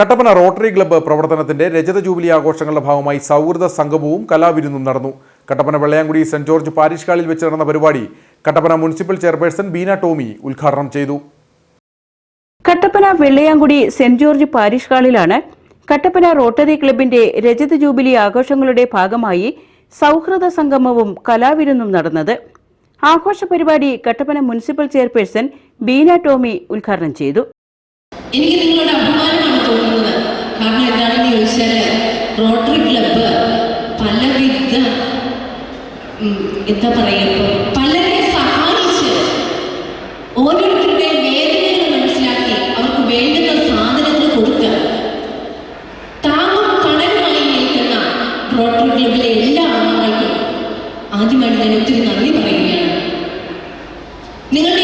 Kattappana rotary club പ്രവർത്തനത്തിന്റെ രജത jubilee ആഘോഷങ്ങളുടെ ഭാഗമായി സൗഹൃദ സംഗമവും കലാവിരുന്നും നടന്നു. കട്ടപ്പന വെള്ളയാങ്കുടി സെന്റ് ജോർജ് പാരിഷ് ഹാളിൽ വെച്ച് നടന്ന പരിപാടി കട്ടപ്പന മുനിസിപ്പൽ ചെയർപേഴ്സൺ ബീന ടോമി ഉദ്ഘാടനം ചെയ്തു. കട്ടപ്പന വെള്ളയാങ്കുടി സെന്റ് ജോർജ് പാരിഷ് ഹാളിലാണ് കട്ടപ്പന റോട്ടറി ക്ലബിന്റെ രജത ജൂബിലി ആഘോഷങ്ങളുടെ ഭാഗമായി സൗഹൃദ സംഗമവും കലാവിരുന്നും നടന്നത്. ആഘോഷ പരിപാടി കട്ടപ്പന മുനിസിപ്പൽ ചെയർപേഴ്സൺ ബീന ടോമി ഉദ്ഘാടനം ചെയ്തു. എനിക്ക് നിങ്ങളുടെ അഭിമാനമാണ് തോന്നുന്നത്. കാരണം എന്താണെന്ന് ചോദിച്ചാൽ റോട്ടറി ക്ലബ്ബ് പലവിധ എന്താ പറയുക പലരെ സഹായിച്ച് ഓരോരുത്തരുടെയും വേദനകൾ മനസ്സിലാക്കി അവർക്ക് വേണ്ടുന്ന സാധനങ്ങൾ കൊടുത്ത് താങ്ങും തണലുമായി നിൽക്കുന്ന റോട്ടറി ക്ലബിലെ എല്ലാ അംഗങ്ങൾക്കും ആദ്യമായിട്ട് ഞാൻ ഒത്തിരി നന്ദി പറയുകയാണ്. നിങ്ങളുടെ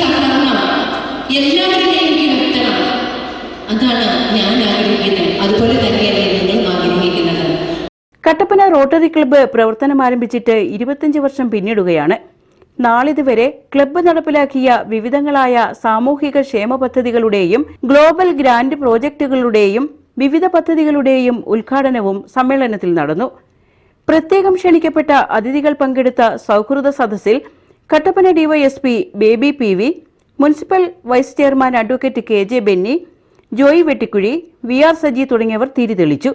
സഹകരണം. എല്ലാവരിലേക്കും എത്തണം അതാണ് ഞാൻ ആഗ്രഹിക്കുന്നത്. അതുപോലെ തന്നെയല്ലേ കട്ടപ്പന റോട്ടറി ക്ലബ്ബ് പ്രവർത്തനം ആരംഭിച്ചിട്ട് ഇരുപത്തിയഞ്ച് വർഷം പിന്നിടുകയാണ്. നാളിതുവരെ ക്ലബ്ബ് നടപ്പിലാക്കിയ വിവിധങ്ങളായ സാമൂഹിക ക്ഷേമ പദ്ധതികളുടെയും ഗ്ലോബൽ ഗ്രാൻഡ് പ്രോജക്റ്റുകളുടെയും വിവിധ പദ്ധതികളുടെയും ഉദ്ഘാടനവും സമ്മേളനത്തിൽ നടന്നു. പ്രത്യേകം ക്ഷണിക്കപ്പെട്ട അതിഥികൾ പങ്കെടുത്ത സൗഹൃദ സദസ്സിൽ Kattappana DYSP Baby P V municipal vice chairman advocate K J Benny Joy Vettikuzhy V R Saji തുടങ്ങിയവർ തിരിതെളിച്ചു.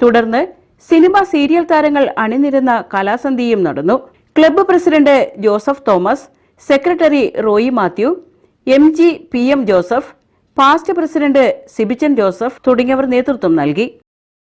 തുടർന്ന് സിനിമ സീരിയൽ താരങ്ങൾ അണിനിരുന്ന കലാസന്ധിയും നടന്നു. Club president Joseph Thomas secretary Roy Mathew M G P M Joseph past president Sibichan Joseph തുടങ്ങിയവർ നേതൃത്വം നൽകി.